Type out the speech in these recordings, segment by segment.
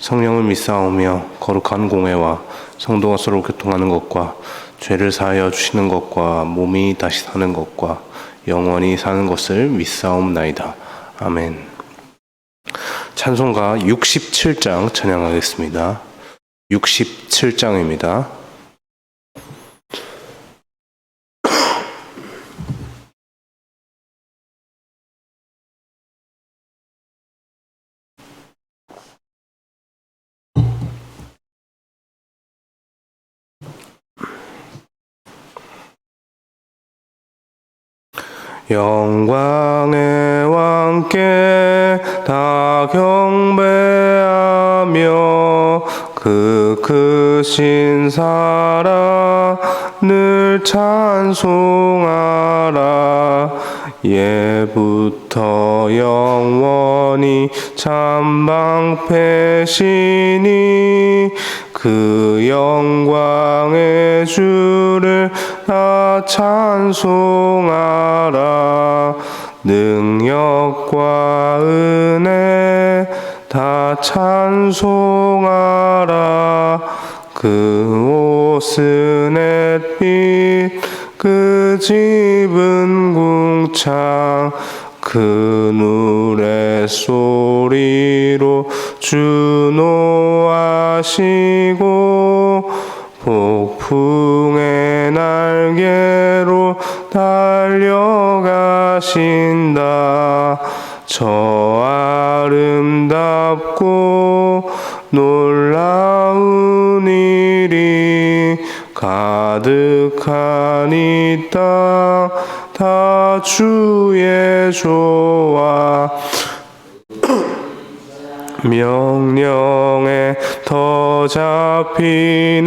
성령을 믿사오며 거룩한 공회와 성도가 서로 교통하는 것과 죄를 사하여 주시는 것과 몸이 다시 사는 것과 영원히 사는 것을 믿사옵나이다. 아멘. 찬송가 67장 찬양하겠습니다. 67장입니다. 영광의 왕께 다 경배하며 그 크신 사랑을 찬송하라. 예부터 영원히 참방패시니 그 영광의 주를 다 찬송하라. 능력과 은혜 다 찬송하라. 그 옷은 햇빛 그 집은 궁창 그 노래 소리로 주 노하시고 폭풍의 날개로 달려가신다. 저 아름답고 놀라운 일이 가득한 이땅다 주의 조화 명령에 더 잡히나니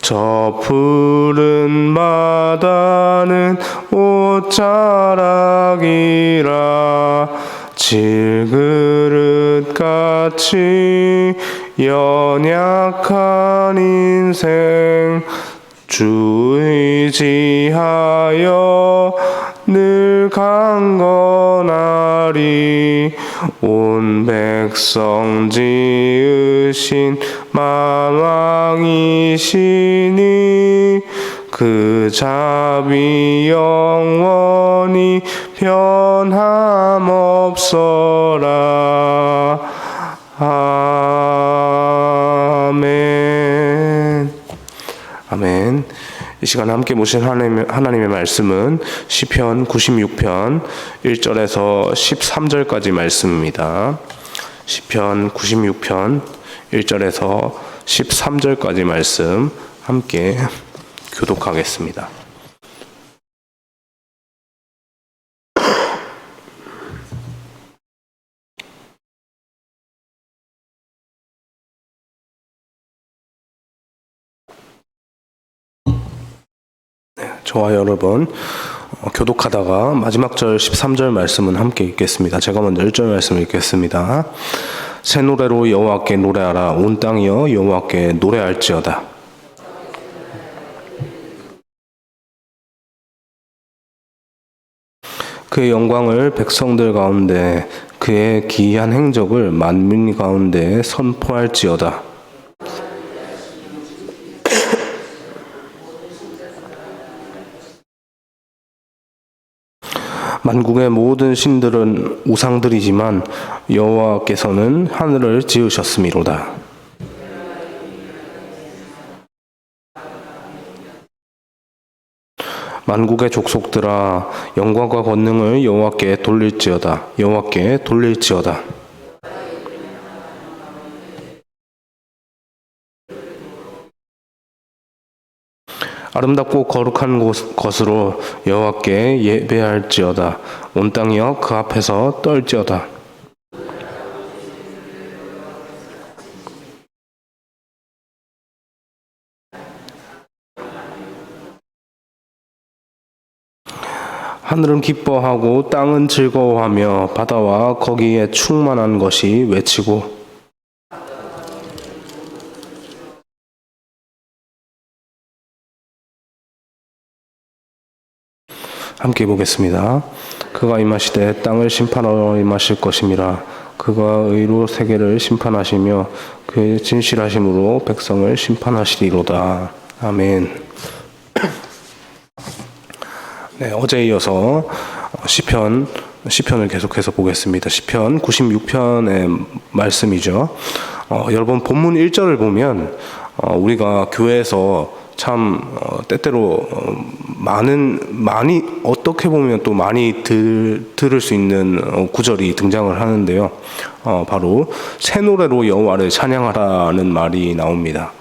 저 푸른 바다는 옷자락이라 질그릇 같이 연약한 인생 주 의지하여 온 백성 지으신 만왕이시니 그 자비 영원히 변함없어라. 아멘 아멘 이 시간 함께 모신 하나님의, 하나님의 말씀은 시편 96편 1절에서 13절까지 말씀입니다. 시편 96편 1절에서 13절까지 말씀 함께 교독하겠습니다. 저와 여러분 어, 교독하다가 마지막 절 13절 말씀은 함께 읽겠습니다. 제가 먼저 1절 말씀 읽겠습니다. 새 노래로 여호와께 노래하라 온 땅이여 여호와께 노래할지어다. 그의 영광을 백성들 가운데 그의 기이한 행적을 만민 가운데 선포할지어다. 만국의 모든 신들은 우상들이지만 여호와께서는 하늘을 지으셨음이로다. 만국의 족속들아 영광과 권능을 여호와께 돌릴지어다 여호와께 돌릴지어다 아름답고 거룩한 곳, 으로 여호와께 예배할지어다. 온 땅이여 그 앞에서 떨지어다. 하늘은 기뻐하고 땅은 즐거워하며 바다와 거기에 충만한 것이 외치고 함께 보겠습니다. 그가 임하시되 땅을 심판하러 임하실 것임이라 그가 의로 세계를 심판하시며 그의 진실하심으로 백성을 심판하시리로다. 아멘. 네, 어제 이어서 시편 시편을 계속해서 보겠습니다. 시편 96편의 말씀이죠. 어, 여러분 본문 1절을 보면 어, 우리가 교회에서 참 어, 때때로 어, 많은 많이 어떻게 보면 또 많이 들, 들을 수 있는 어, 구절이 등장을 하는데요. 어, 바로 새 노래로 여호와를 찬양하라는 말이 나옵니다.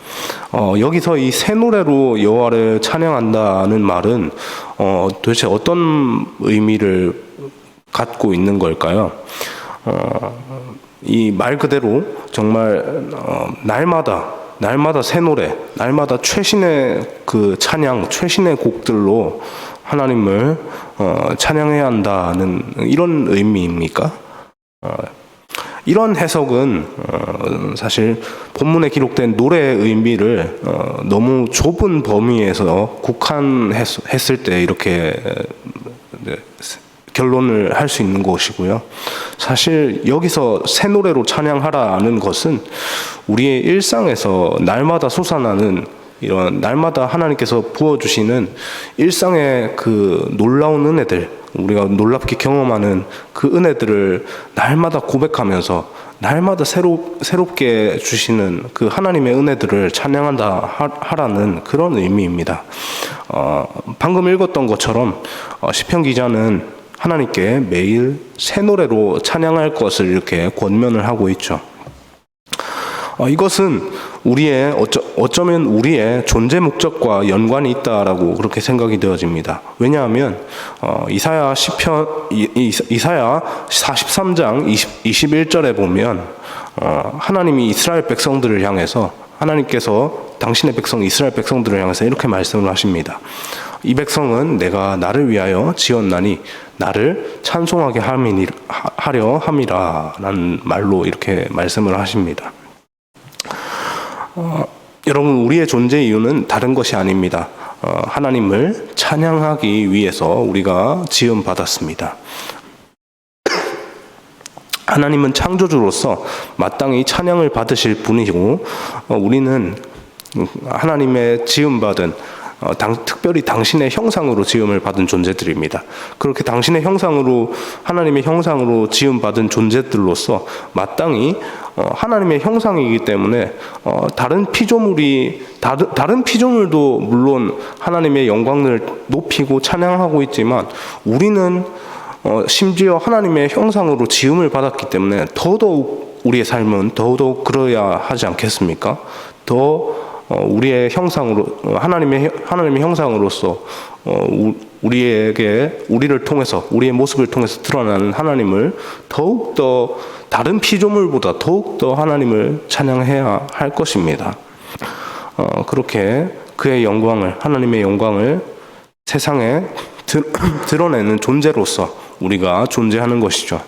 어, 여기서 이 새 노래로 여호와를 찬양한다는 말은 어, 도대체 어떤 의미를 갖고 있는 걸까요? 어, 이 말 그대로 정말 어, 날마다 날마다 새 노래, 날마다 최신의 그 찬양, 최신의 곡들로 하나님을 어, 찬양해야 한다는 이런 의미입니까? 어, 이런 해석은 어, 사실 본문에 기록된 노래의 의미를 어, 너무 좁은 범위에서 국한했을 때 이렇게 네, 결론을 할 수 있는 것이고요. 사실 여기서 새 노래로 찬양하라는 것은 우리의 일상에서 날마다 솟아나는 이런 날마다 하나님께서 부어주시는 일상의 그 놀라운 은혜들, 우리가 놀랍게 경험하는 그 은혜들을 날마다 고백하면서 날마다 새로, 새롭게 주시는 그 하나님의 은혜들을 찬양한다 하- 하라는 그런 의미입니다. 어, 방금 읽었던 것처럼 어, 시편 기자는 하나님께 매일 새 노래로 찬양할 것을 이렇게 권면을 하고 있죠. 어, 이것은 우리의 어쩌, 어쩌 면 우리의 존재 목적과 연관이 있다라고 그렇게 생각이 되어집니다. 왜냐하면 어, 이사야 시편 이사야 43장 20, 21절에 보면 어, 하나님이 이스라엘 백성들을 향해서 하나님께서 당신의 백성 이스라엘 백성들을 향해서 이렇게 말씀을 하십니다. 이 백성은 내가 나를 위하여 지었나니 나를 찬송하게 하려 함이라 라는 말로 이렇게 말씀을 하십니다. 어, 여러분 우리의 존재 이유는 다른 것이 아닙니다. 어, 하나님을 찬양하기 위해서 우리가 지음 받았습니다. 하나님은 창조주로서 마땅히 찬양을 받으실 분이고 어, 우리는 하나님의 지음 받은 어, 당, 특별히 당신의 형상으로 지음을 받은 존재들입니다. 그렇게 당신의 형상으로 하나님의 형상으로 지음 받은 존재들로서 마땅히 어, 하나님의 형상이기 때문에 어, 다른 피조물이 다른, 다른 피조물도 물론 하나님의 영광을 높이고 찬양하고 있지만 우리는 어, 심지어 하나님의 형상으로 지음을 받았기 때문에 더더욱 우리의 삶은 더더욱 그러야 하지 않겠습니까? 더 어, 우리의 형상으로 어, 하나님의 하나님의 형상으로서 어, 우- 우리에게 우리를 통해서 우리의 모습을 통해서 드러나는 하나님을 더욱 더 다른 피조물보다 더욱 더 하나님을 찬양해야 할 것입니다. 어, 그렇게 그의 영광을 하나님의 영광을 세상에 드, 드러내는 존재로서 우리가 존재하는 것이죠.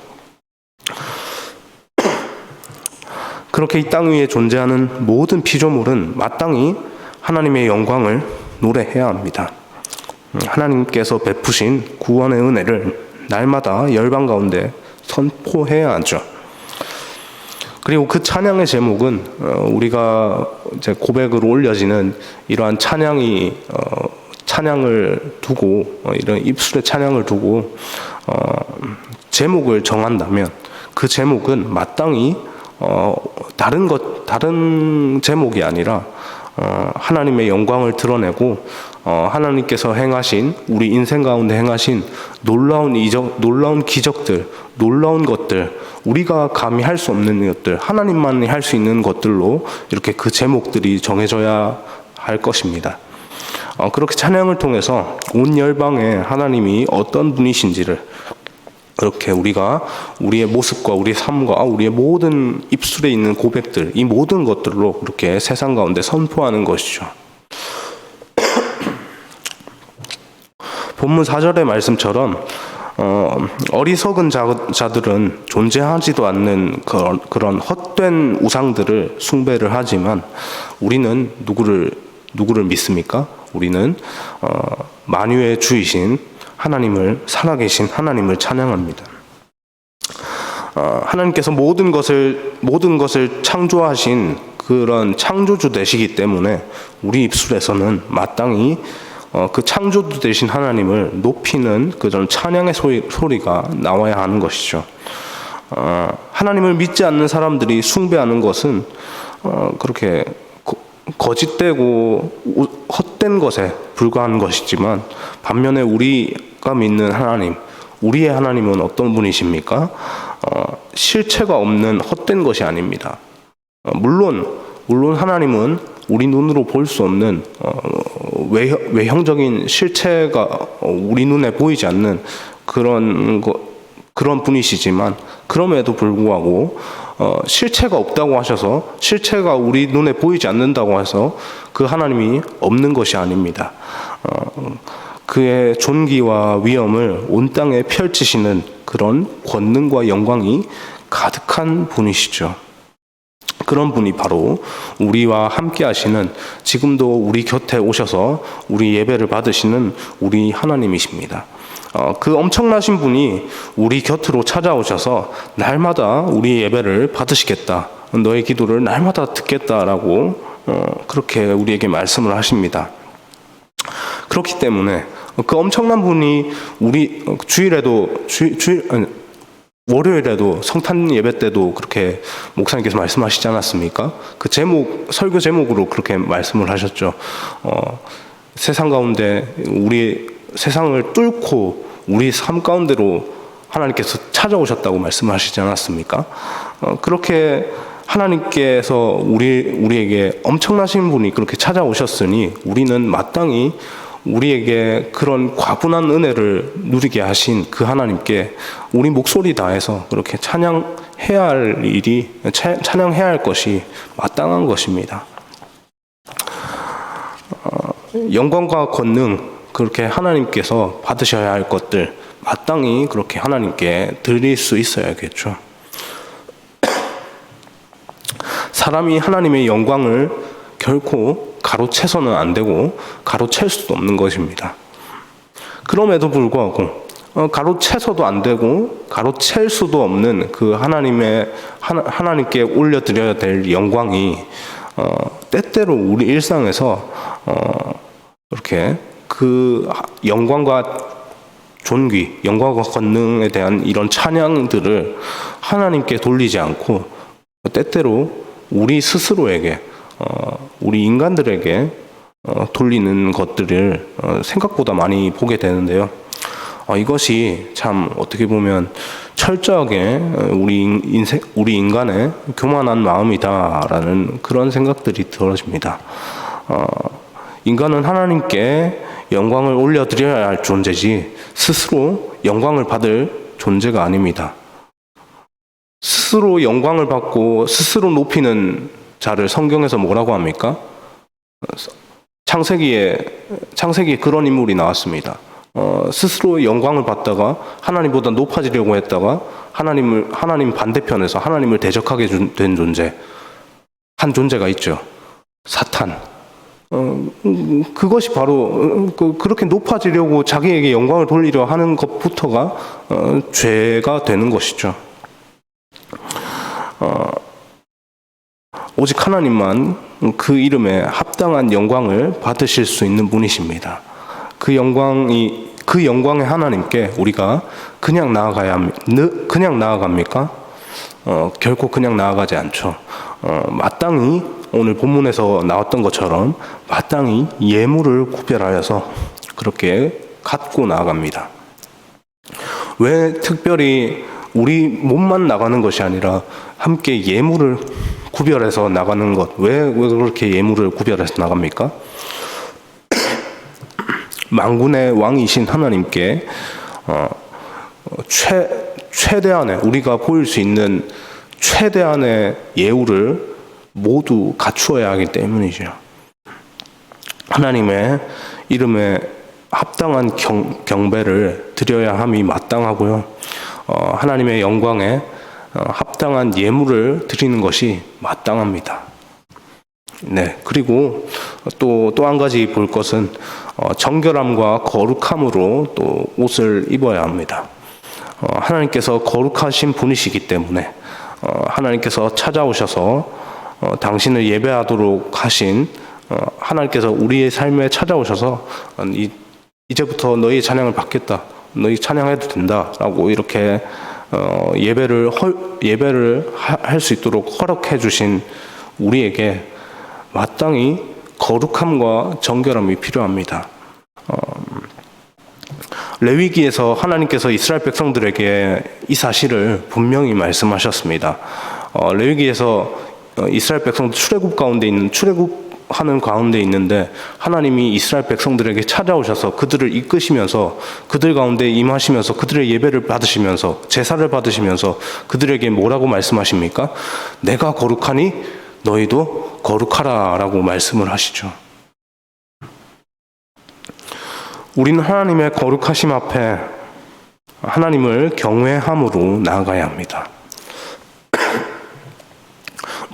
그렇게 이 땅 위에 존재하는 모든 피조물은 마땅히 하나님의 영광을 노래해야 합니다. 음, 하나님께서 베푸신 구원의 은혜를 날마다 열방 가운데 선포해야 하죠. 그리고 그 찬양의 제목은 어, 우리가 이제 고백으로 올려지는 이러한 찬양이 어, 찬양을 두고 어, 이런 입술의 찬양을 두고 어, 제목을 정한다면 그 제목은 마땅히 어, 다른 것 다른 제목이 아니라 어, 하나님의 영광을 드러내고 어, 하나님께서 행하신 우리 인생 가운데 행하신 놀라운 이적, 놀라운 기적들, 놀라운 것들, 우리가 감히 할 수 없는 것들, 하나님만이 할 수 있는 것들로 이렇게 그 제목들이 정해져야 할 것입니다. 어, 그렇게 찬양을 통해서 온 열방에 하나님이 어떤 분이신지를 그렇게 우리가 우리의 모습과 우리의 삶과 우리의 모든 입술에 있는 고백들, 이 모든 것들로 그렇게 세상 가운데 선포하는 것이죠. 본문 4절의 말씀처럼 어, 어리석은 자, 자들은 존재하지도 않는 그런, 그런 헛된 우상들을 숭배를 하지만 우리는 누구를 누구를 믿습니까? 우리는 어, 만유의 주이신 하나님을 살아계신 하나님을 찬양합니다. 어, 하나님께서 모든 것을 모든 것을 창조하신 그런 창조주 되시기 때문에 우리 입술에서는 마땅히 어, 그 창조주 되신 하나님을 높이는 그런 찬양의 소리, 소리가 나와야 하는 것이죠. 어, 하나님을 믿지 않는 사람들이 숭배하는 것은 어, 그렇게 거- 거짓되고 우- 헛된 것에 불과한 것이지만 반면에 우리가 믿는 하나님, 우리의 하나님은 어떤 분이십니까? 어, 실체가 없는 헛된 것이 아닙니다. 어, 물론 물론 하나님은 우리 눈으로 볼 수 없는 어, 외형, 외형적인 실체가 어, 우리 눈에 보이지 않는 그런 거, 그런 분이시지만 그럼에도 불구하고 어, 실체가 없다고 하셔서 실체가 우리 눈에 보이지 않는다고 해서 그 하나님이 없는 것이 아닙니다. 어, 그의 존귀와 위엄을 온 땅에 펼치시는 그런 권능과 영광이 가득한 분이시죠. 그런 분이 바로 우리와 함께 하시는 지금도 우리 곁에 오셔서 우리 예배를 받으시는 우리 하나님이십니다. 어, 그 엄청나신 분이 우리 곁으로 찾아오셔서 날마다 우리 예배를 받으시겠다. 너의 기도를 날마다 듣겠다라고 어, 그렇게 우리에게 말씀을 하십니다. 그렇기 때문에 그 엄청난 분이 우리 어, 주일에도 주, 주일 아니, 월요일에도 성탄 예배 때도 그렇게 목사님께서 말씀하시지 않았습니까? 그 제목 설교 제목으로 그렇게 말씀을 하셨죠. 어, 세상 가운데 우리 세상을 뚫고 우리 삶 가운데로 하나님께서 찾아오셨다고 말씀하시지 않았습니까? 어, 그렇게 하나님께서 우리 우리에게 엄청나신 분이 그렇게 찾아오셨으니 우리는 마땅히 우리에게 그런 과분한 은혜를 누리게 하신 그 하나님께 우리 목소리 다해서 그렇게 찬양해야 할 일이 차- 찬양해야 할 것이 마땅한 것입니다. 어, 영광과 권능 그렇게 하나님께서 받으셔야 할 것들 마땅히 그렇게 하나님께 드릴 수 있어야겠죠. 사람이 하나님의 영광을 결코 가로채서는 안 되고 가로챌 수도 없는 것입니다. 그럼에도 불구하고 어, 가로채서도 안 되고 가로챌 수도 없는 그 하나님의 하나, 하나 님께 올려드려야 될 영광이 어, 때때로 우리 일상에서 어, 이렇게 그 영광과 존귀, 영광과 권능에 대한 이런 찬양들을 하나님께 돌리지 않고 때때로 우리 스스로에게 어, 우리 인간들에게 어, 돌리는 것들을 어, 생각보다 많이 보게 되는데요. 어, 이것이 참 어떻게 보면 철저하게 어, 우리 인- 인생, 우리 인간의 교만한 마음이다라는 그런 생각들이 들어집니다. 어, 인간은 하나님께 영광을 올려드려야 할 존재지 스스로 영광을 받을 존재가 아닙니다. 스스로 영광을 받고 스스로 높이는 자를 성경에서 뭐라고 합니까? 창세기에 창세기에 그런 인물이 나왔습니다. 어, 스스로 영광을 받다가 하나님보다 높아지려고 했다가 하나님을 하나님 반대편에서 하나님을 대적하게 준- 된 존재 한 존재가 있죠. 사탄. 어, 음, 그것이 바로 어, 그, 그렇게 높아지려고 자기에게 영광을 돌리려 하는 것부터가 어, 죄가 되는 것이죠. 어, 오직 하나님만 그 이름에 합당한 영광을 받으실 수 있는 분이십니다. 그 영광이 그 영광의 하나님께 우리가 그냥 나아가야 그냥 나아갑니까? 어, 결코 그냥 나아가지 않죠. 어, 마땅히 오늘 본문에서 나왔던 것처럼 마땅히 예물을 구별하여서 그렇게 갖고 나아갑니다. 왜 특별히 우리 몸만 나가는 것이 아니라 함께 예물을 구별해서 나가는 것? 왜, 왜 그렇게 예물을 구별해서 나갑니까? 만군의 왕이신 하나님께 어, 어, 최 최대한의 우리가 보일 수 있는 최대한의 예우를 모두 갖추어야 하기 때문이죠. 하나님의 이름에 합당한 경, 경배를 드려야 함이 마땅하고요. 어, 하나님의 영광에 어, 합당한 예물을 드리는 것이 마땅합니다. 네, 그리고 또 또 한 가지 볼 것은 어, 정결함과 거룩함으로 또 옷을 입어야 합니다. 어, 하나님께서 거룩하신 분이시기 때문에 어, 하나님께서 찾아오셔서 어, 당신을 예배하도록 하신 어, 하나님께서 우리의 삶에 찾아오셔서 어, 이, 이제부터 너희 찬양을 받겠다. 너희 찬양해도 된다라고 이렇게 어, 예배를 헐, 예배를 할 수 있도록 허락해 주신 우리에게 마땅히 거룩함과 정결함이 필요합니다. 어, 레위기에서 하나님께서 이스라엘 백성들에게 이 사실을 분명히 말씀하셨습니다. 어, 레위기에서 어, 이스라엘 백성들 출애굽 가운데 있는 출애굽 하는 가운데 있는데 하나님이 이스라엘 백성들에게 찾아오셔서 그들을 이끄시면서 그들 가운데 임하시면서 그들의 예배를 받으시면서 제사를 받으시면서 그들에게 뭐라고 말씀하십니까? 내가 거룩하니 너희도 거룩하라라고 말씀을 하시죠. 우리는 하나님의 거룩하심 앞에 하나님을 경외함으로 나아가야 합니다.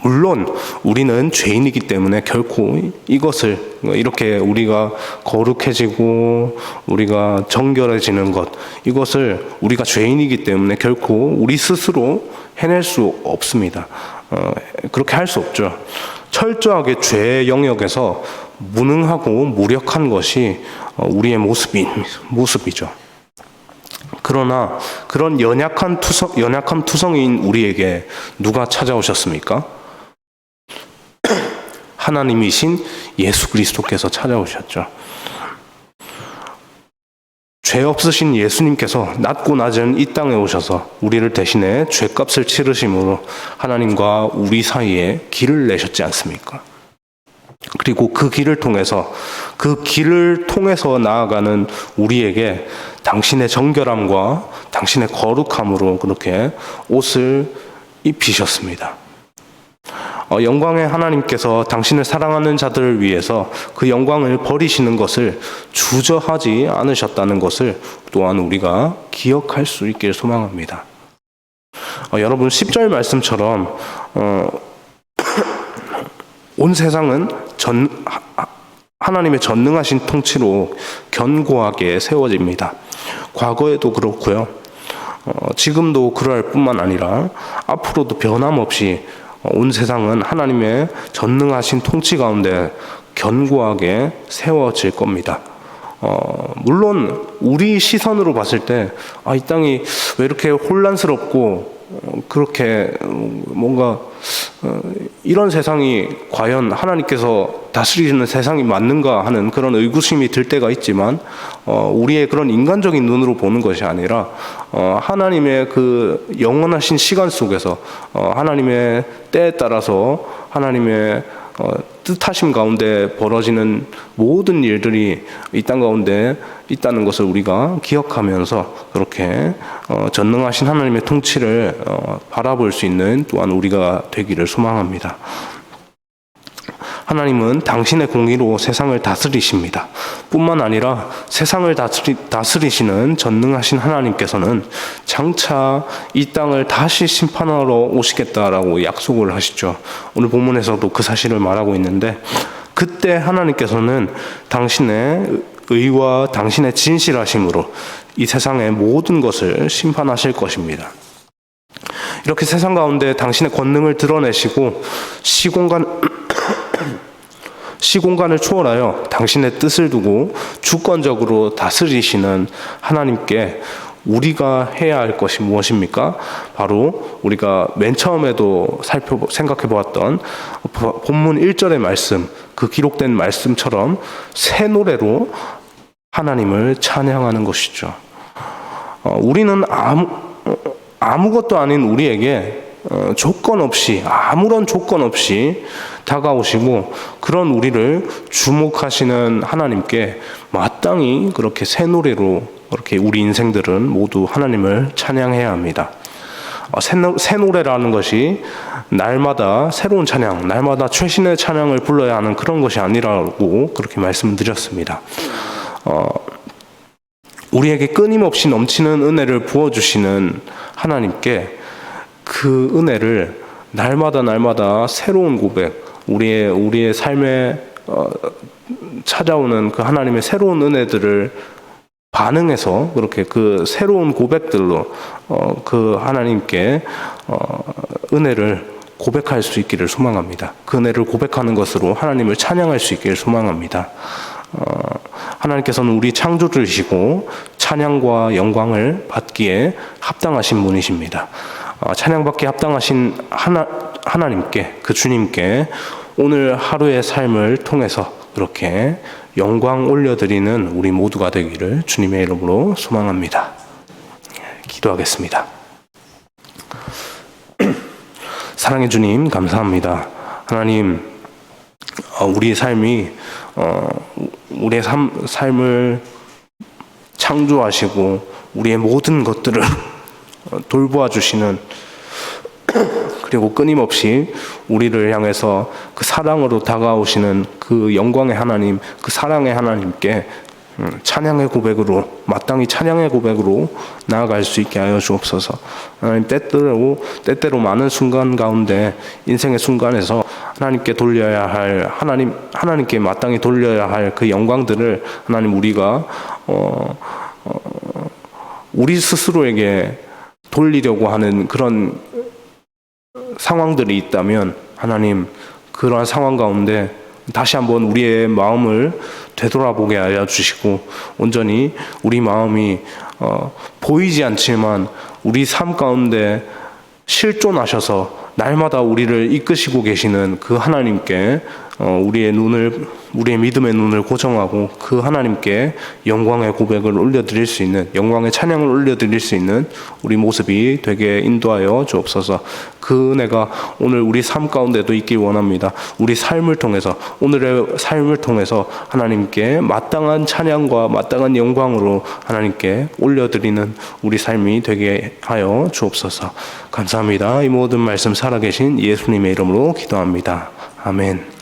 물론 우리는 죄인이기 때문에 결코 이것을 이렇게 우리가 거룩해지고 우리가 정결해지는 것 이것을 우리가 죄인이기 때문에 결코 우리 스스로 해낼 수 없습니다. 어, 그렇게 할 수 없죠. 철저하게 죄의 영역에서 무능하고 무력한 것이 어, 우리의 모습이 모습이죠. 그러나 그런 연약한 투성, 연약한 투성인 우리에게 누가 찾아오셨습니까? 하나님이신 예수 그리스도께서 찾아오셨죠. 죄 없으신 예수님께서 낮고 낮은 이 땅에 오셔서 우리를 대신해 죄값을 치르심으로 하나님과 우리 사이에 길을 내셨지 않습니까? 그리고 그 길을 통해서 그 길을 통해서 나아가는 우리에게 당신의 정결함과 당신의 거룩함으로 그렇게 옷을 입히셨습니다. 어, 영광의 하나님께서 당신을 사랑하는 자들을 위해서 그 영광을 버리시는 것을 주저하지 않으셨다는 것을 또한 우리가 기억할 수 있기를 소망합니다. 어, 여러분 10절 말씀처럼 어, 온 세상은 전 하- 하나님의 전능하신 통치로 견고하게 세워집니다. 과거에도 그렇고요. 어, 지금도 그럴 뿐만 아니라 앞으로도 변함없이 어, 온 세상은 하나님의 전능하신 통치 가운데 견고하게 세워질 겁니다. 어, 물론 우리 시선으로 봤을 때, 아, 이 땅이 왜 이렇게 혼란스럽고 어, 그렇게 어, 뭔가 어, 이런 세상이 과연 하나님께서 다스리는 세상이 맞는가 하는 그런 의구심이 들 때가 있지만 어, 우리의 그런 인간적인 눈으로 보는 것이 아니라 어, 하나님의 그 영원하신 시간 속에서 어, 하나님의 때에 따라서 하나님의 어, 뜻하심 가운데 벌어지는 모든 일들이 이 땅 가운데 있다는 것을 우리가 기억하면서 그렇게 어, 전능하신 하나님의 통치를 어, 바라볼 수 있는 또한 우리가 되기를 소망합니다. 하나님은 당신의 공의로 세상을 다스리십니다. 뿐만 아니라 세상을 다스리, 다스리시는 전능하신 하나님께서는 장차 이 땅을 다시 심판하러 오시겠다라고 약속을 하시죠. 오늘 본문에서도 그 사실을 말하고 있는데 그때 하나님께서는 당신의 의와 당신의 진실하심으로 이 세상의 모든 것을 심판하실 것입니다. 이렇게 세상 가운데 당신의 권능을 드러내시고 시공간 시공간을 초월하여 당신의 뜻을 두고 주권적으로 다스리시는 하나님께 우리가 해야 할 것이 무엇입니까? 바로 우리가 맨 처음에도 살펴 생각해 보았던 본문 1절의 말씀, 그 기록된 말씀처럼 새 노래로 하나님을 찬양하는 것이죠. 어, 우리는 아무 어, 아무것도 아닌 우리에게 어, 조건 없이 아무런 조건 없이 다가오시고 그런 우리를 주목하시는 하나님께 마땅히 그렇게 새 노래로 그렇게 우리 인생들은 모두 하나님을 찬양해야 합니다. 어, 새 노래라는 것이 날마다 새로운 찬양, 날마다 최신의 찬양을 불러야 하는 그런 것이 아니라고 그렇게 말씀드렸습니다. 어, 우리에게 끊임없이 넘치는 은혜를 부어주시는 하나님께 그 은혜를 날마다 날마다 새로운 고백, 우리의 우리의 삶에 어, 찾아오는 그 하나님의 새로운 은혜들을 반응해서 그렇게 그 새로운 고백들로 어, 그 하나님께 어, 은혜를 고백할 수 있기를 소망합니다. 그 은혜를 고백하는 것으로 하나님을 찬양할 수 있기를 소망합니다. 어, 하나님께서는 우리 창조주이시고 찬양과 영광을 받기에 합당하신 분이십니다. 어, 찬양받기에 합당하신 하나, 하나님께 그 주님께 오늘 하루의 삶을 통해서 그렇게 영광 올려드리는 우리 모두가 되기를 주님의 이름으로 소망합니다. 기도하겠습니다. 사랑의 주님 감사합니다. 하나님 어, 우리의 삶이 어, 우리의 삶, 삶을 창조하시고 우리의 모든 것들을 어, 돌보아 주시는 그리고 끊임없이 우리를 향해서 그 사랑으로 다가오시는 그 영광의 하나님, 그 사랑의 하나님께 음, 찬양의 고백으로 마땅히 찬양의 고백으로 나아갈 수 있게 하여 주옵소서. 하나님 때때로 때때로 많은 순간 가운데 인생의 순간에서 하나님께 돌려야 할 하나님 하나님께 마땅히 돌려야 할 그 영광들을 하나님 우리가 어, 어, 우리 스스로에게 돌리려고 하는 그런 상황들이 있다면 하나님 그러한 상황 가운데 다시 한번 우리의 마음을 되돌아보게 하여 주시고 온전히 우리 마음이 어, 보이지 않지만 우리 삶 가운데 실존하셔서 날마다 우리를 이끄시고 계시는 그 하나님께 어, 우리의 눈을 우리의 믿음의 눈을 고정하고 그 하나님께 영광의 고백을 올려드릴 수 있는 영광의 찬양을 올려드릴 수 있는 우리 모습이 되게 인도하여 주옵소서. 그 은혜가 오늘 우리 삶 가운데도 있길 원합니다. 우리 삶을 통해서 오늘의 삶을 통해서 하나님께 마땅한 찬양과 마땅한 영광으로 하나님께 올려드리는 우리 삶이 되게 하여 주옵소서. 감사합니다. 이 모든 말씀 살아계신 예수님의 이름으로 기도합니다. 아멘.